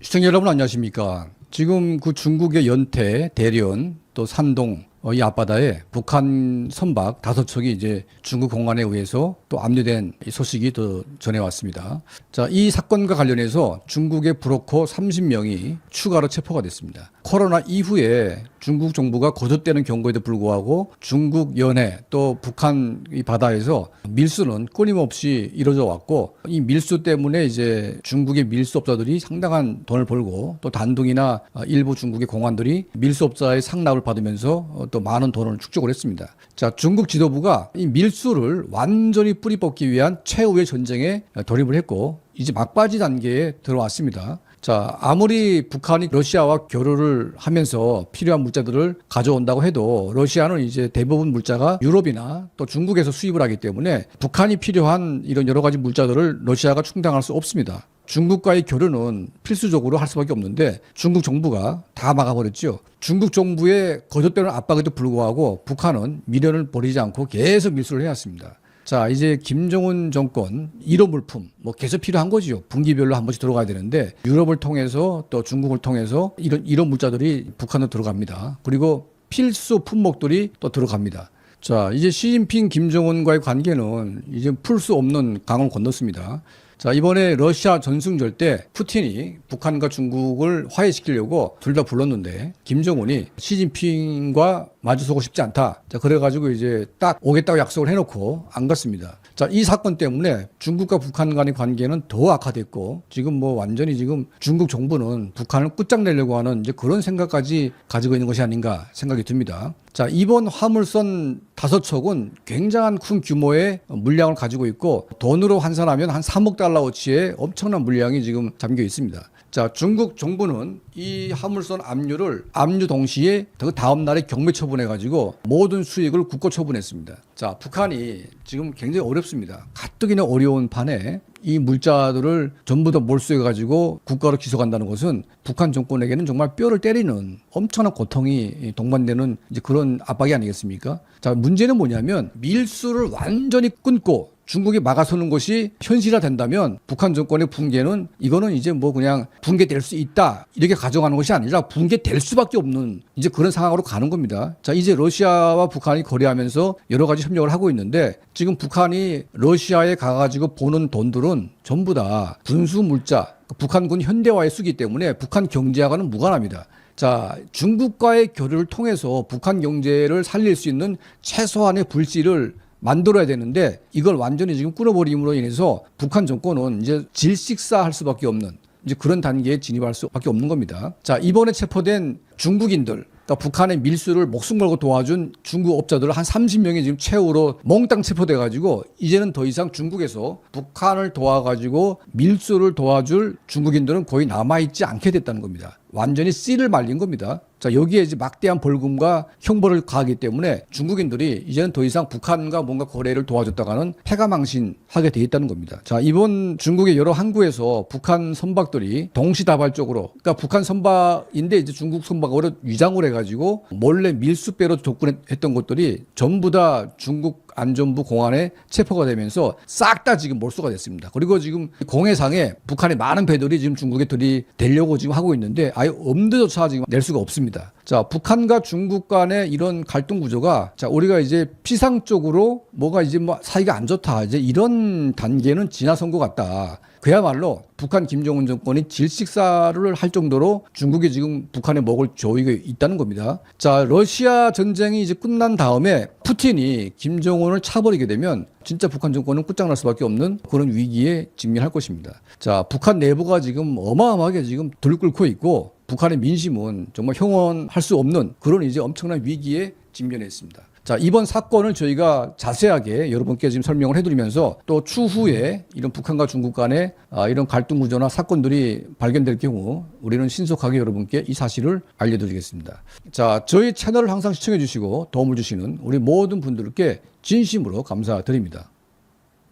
시청자 여러분 안녕하십니까? 지금 그 중국의 연태, 대련, 또 산동 어, 이 앞바다에 북한 선박 다섯 척이 이제 중국 공안에 의해서 또 압류된 이 소식이 또 전해왔습니다. 자, 이 사건과 관련해서 중국의 브로커 30명이 추가로 체포가 됐습니다. 코로나 이후에 중국 정부가 거듭되는 경고에도 불구하고 중국 연해 또 북한 이 바다에서 밀수는 끊임없이 이루어져 왔고 이 밀수 때문에 이제 중국의 밀수업자들이 상당한 돈을 벌고 또 단둥이나 어, 일부 중국의 공안들이 밀수업자의 상납을 받으면서 어, 또 많은 돈을 축적을 했습니다. 자, 중국 지도부가 이 밀수를 완전히 뿌리 뽑기 위한 최후의 전쟁에 돌입을 했고 이제 막바지 단계에 들어왔습니다. 자, 아무리 북한이 러시아와 교류를 하면서 필요한 물자들을 가져온다고 해도 러시아는 이제 대부분 물자가 유럽이나 또 중국에서 수입을 하기 때문에 북한이 필요한 이런 여러 가지 물자들을 러시아가 충당할 수 없습니다. 중국과의 교류는 필수적으로 할 수밖에 없는데 중국 정부가 다 막아버렸죠. 중국 정부의 거듭되는 압박에도 불구하고 북한은 미련을 버리지 않고 계속 밀수를 해왔습니다. 자, 이제 김정은 정권 1호 물품 뭐 계속 필요한 거지요. 분기별로 한 번씩 들어가야 되는데 유럽을 통해서 또 중국을 통해서 이런 이런 물자들이 북한으로 들어갑니다. 그리고 필수 품목들이 또 들어갑니다. 자, 이제 시진핑 김정은과의 관계는 이제 풀 수 없는 강을 건넜습니다. 자, 이번에 러시아 전승절 때 푸틴이 북한과 중국을 화해시키려고 둘 다 불렀는데 김정은이 시진핑과 마주서고 싶지 않다. 자, 그래가지고 이제 딱 오겠다고 약속을 해놓고 안 갔습니다. 자, 이 사건 때문에 중국과 북한 간의 관계는 더 악화됐고 지금 뭐 완전히 지금 중국 정부는 북한을 끝장내려고 하는 이제 그런 생각까지 가지고 있는 것이 아닌가 생각이 듭니다. 자, 이번 화물선 다섯 척은 굉장한 큰 규모의 물량을 가지고 있고 돈으로 환산하면 한 3억 달러어치의 엄청난 물량이 지금 잠겨 있습니다. 자, 중국 정부는 이 화물선 압류를 압류 동시에 그 다음 날에 경매 처분해 가지고 모든 수익을 국고 처분했습니다. 자, 북한이 지금 굉장히 어렵습니다. 가뜩이나 어려운 판에 이 물자들을 전부 다 몰수해 가지고 국가로 기소한다는 것은 북한 정권에게는 정말 뼈를 때리는 엄청난 고통이 동반되는 이제 그런 압박이 아니겠습니까? 자, 문제는 뭐냐면 밀수를 완전히 끊고 중국이 막아서는 것이 현실화된다면 북한 정권의 붕괴는 이거는 이제 뭐 그냥 붕괴될 수 있다 이렇게 가정하는 것이 아니라 붕괴될 수밖에 없는 이제 그런 상황으로 가는 겁니다. 자 이제 러시아와 북한이 거래하면서 여러 가지 협력을 하고 있는데 지금 북한이 러시아에 가가지고 보는 돈들은 전부 다 군수 물자 북한군 현대화에 쓰기 때문에 북한 경제와는 무관합니다. 자, 중국과의 교류를 통해서 북한 경제를 살릴 수 있는 최소한의 불씨를 만들어야 되는데 이걸 완전히 지금 끊어버림으로 인해서 북한 정권은 이제 질식사할 수밖에 없는 이제 그런 단계에 진입할 수밖에 없는 겁니다. 자, 이번에 체포된 중국인들 그러니까 북한의 밀수를 목숨 걸고 도와준 중국 업자들 한 30명이 지금 최후로 몽땅 체포돼 가지고 이제는 더 이상 중국에서 북한을 도와 가지고 밀수를 도와줄 중국인들은 거의 남아 있지 않게 됐다는 겁니다. 완전히 씨를 말린 겁니다. 자, 여기에 이제 막대한 벌금과 형벌을 가하기 때문에 중국인들이 이제는 더 이상 북한과 뭔가 거래를 도와줬다가는 패가망신하게 돼 있다는 겁니다. 자, 이번 중국의 여러 항구에서 북한 선박들이 동시다발적으로, 그러니까 북한 선박인데 이제 중국 선박으로 위장을 해가지고 몰래 밀수배로 접근했던 것들이 전부 다 중국 안전부 공안에 체포가 되면서 싹 다 지금 몰수가 됐습니다. 그리고 지금 공해상에 북한의 많은 배들이 지금 중국에 들이대려고 지금 하고 있는데 아예 엄두조차 지금 낼 수가 없습니다. 자, 북한과 중국 간의 이런 갈등 구조가 자, 우리가 이제 피상적으로 뭐가 이제 뭐 사이가 안 좋다. 이제 이런 단계는 지나선 것 같다. 그야말로 북한 김정은 정권이 질식사를 할 정도로 중국이 지금 북한의 목을 조이고 있다는 겁니다. 자, 러시아 전쟁이 이제 끝난 다음에 푸틴이 김정은을 차버리게 되면 진짜 북한 정권은 끝장날 수밖에 없는 그런 위기에 직면할 것입니다. 자, 북한 내부가 지금 어마어마하게 지금 들끓고 있고 북한의 민심은 정말 형언할 수 없는 그런 이제 엄청난 위기에 직면해 있습니다. 자, 이번 사건을 저희가 자세하게 여러분께 지금 설명을 해드리면서 또 추후에 이런 북한과 중국 간의 아, 이런 갈등 구조나 사건들이 발견될 경우 우리는 신속하게 여러분께 이 사실을 알려드리겠습니다. 자, 저희 채널을 항상 시청해 주시고 도움을 주시는 우리 모든 분들께 진심으로 감사드립니다.